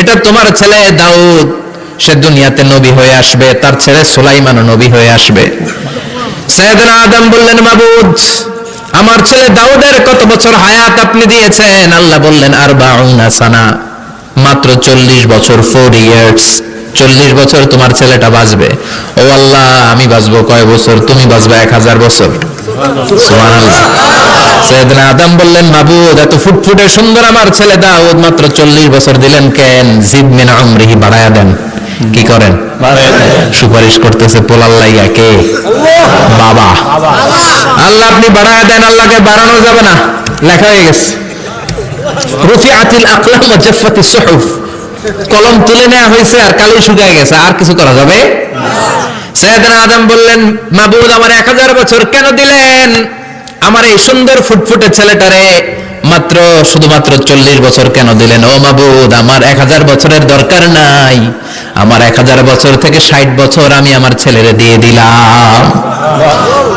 এটা তোমার ছেলে দাউদ। সে দুনিয়াতে নবী হয়ে আসবে, তার ছেলে সুলাইমানও নবী হয়ে আসবে। সৈয়দনা আদম বললেন, মাবুদ, আমার ছেলে দাউদের কত বছর হায়াত আপনি দিয়েছেন? আল্লাহ বললেন আর বাউনা সানা, মাত্র চল্লিশ বছর ফোর ইয়ার্স চল্লিশ বছর তোমার ছেলেটা বাঁচবে। ও আল্লাহ, আমি বাঁচবো কয় বছর? তুমি বাঁচবে এক হাজার বছর। আদম বললেন এত ফুটফুটে সুন্দর আমার ছেলে মাত্র চল্লিশ বছর দিলেন কেন? জিদ দেন। কি করেন? সুপারিশ করতেছে পোলাল লাইয়া কে? বাবা। আল্লাহ, আপনি বাড়ায়া দেন, আল্লাহকে বাড়ানো যাবে না। লেখা হয়ে গেছে। আকলাম সুহুফ। কলম তুলে নেওয়া হয়েছে আর কালি শুকায় গেছে, আর কিছু করা যাবে? আদম বললেন, মাবুদ, আমার এক হাজার বছর কেন দিলেন? আমার এই সুন্দর ফুটফুটে ছেলেটারে মাত্র, শুধুমাত্র চল্লিশ বছর কেন দিলেন? ও মাবুদ, আমার এক হাজার বছরের দরকার নাই। আমার এক হাজার বছর থেকে ষাট বছর আমি আমার ছেলেরে দিয়ে দিলাম।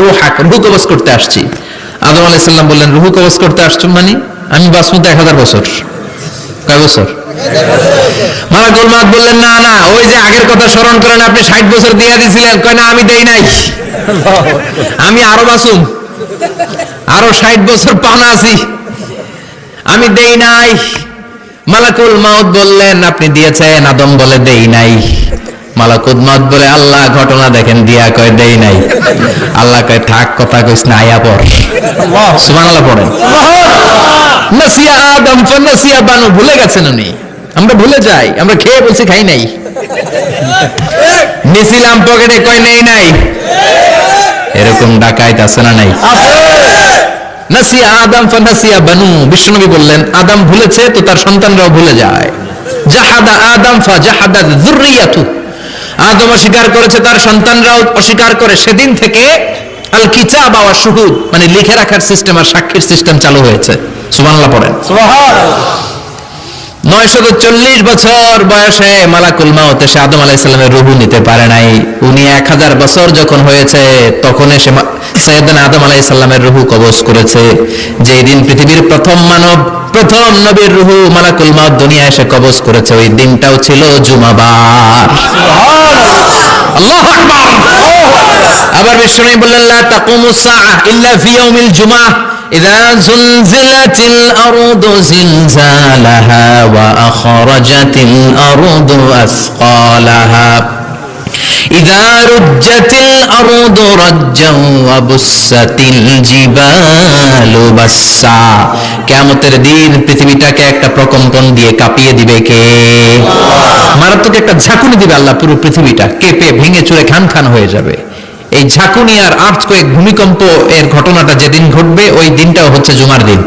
রুহাক, রুহু করতে আসছি। আদম বললেন, রুহু করতে আসছো মানে? আমি বাসমু তো এক হাজার বছর। কয় বছর? মাউত বললেন, না না, ওই যে আগের কথা স্মরণ করেন, আপনি ষাট বছর দিয়ে দিয়েছিলেন কয়, না, আমি দেই নাই। আমি আরও বাসুম আরও ষাট বছর পাওনা আছি। আমি দেই নাই। মালাকুল মাউত বললেন, আপনি দিয়েছেন। আদম বলে, দেই নাই। মালাকুল মাউত বলে আল্লাহ ঘটনা দেখেন দিয়া কয় দেই নাই। আল্লাহ কয় থাক কথা কইস না আয়া পর সুবহানাল্লাহ পড়েন। নাসিয়া আদম ফানাসিয়া বানু ভুলে গেছেন উনি? আমরা ভুলে যাই আমরা খেয়ে বলছি খাই নাই। নিছিলাম পকেটে কয় নেই নাই? এরকম ডাকাইত আছে না নাই? নাসিয়া আদম ফানাসিয়া বানু বিষ্ণুনবী বললেন আদম ভুলেছে তো তার সন্তানরাও ভুলে যায়। জাহাদা আদম ফা জাহাদা যুররিয়াতু। আদম অস্বীকার করেছে তার সন্তানরাও অস্বীকার করে। সেদিন থেকে আল কিতাব ওয়া শুহুদ মানে লিখে রাখার সিস্টেম আর সাক্ষীর সিস্টেম চালু হয়েছে। সুবহানাল্লাহ পড়েন। নয়শত চল্লিশ বছর বয়সে মালাকুল মাউত এসে আদম আলাইসাল্লামের রুহু নিতে পারে নাই। উনি এক হাজার বছর যখন হয়েছে তখন এসে সৈয়দনা আদম আলাইসাল্লামের রুহু কবজ করেছে। যেই দিন পৃথিবীর প্রথম মানব প্রথম নবীর রুহু মালাকুল মাউত দুনিয়া এসে কবজ করেছে ওই দিনটাও ছিল জুমাবার আল্লাহু আকবার আবার বিষ্ণু বললেন লা তাকুমু সাআ ইল্লা ফি ইয়াউমিল জুমআহ إذا زلزلت الأرض زلزالها وأخرجت الأرض أثقالها إذا رجت الأرض رجا وبست الجبال بسا কেমতের দিন পৃথিবীটাকে একটা প্রকম্পন দিয়ে কাঁপিয়ে দিবে কে মারাত্মক একটা ঝাঁকুনি দিবে আল্লাহ পুরো পৃথিবীটা কেঁপে ভেঙে চুরে খান খান হয়ে যাবে এই ঝাঁকুনি আর আর্থ কয়েক ভূমিকম্প এর ঘটনাটা যেদিন ঘটবে ওই দিনটাও হচ্ছে জুমার দিন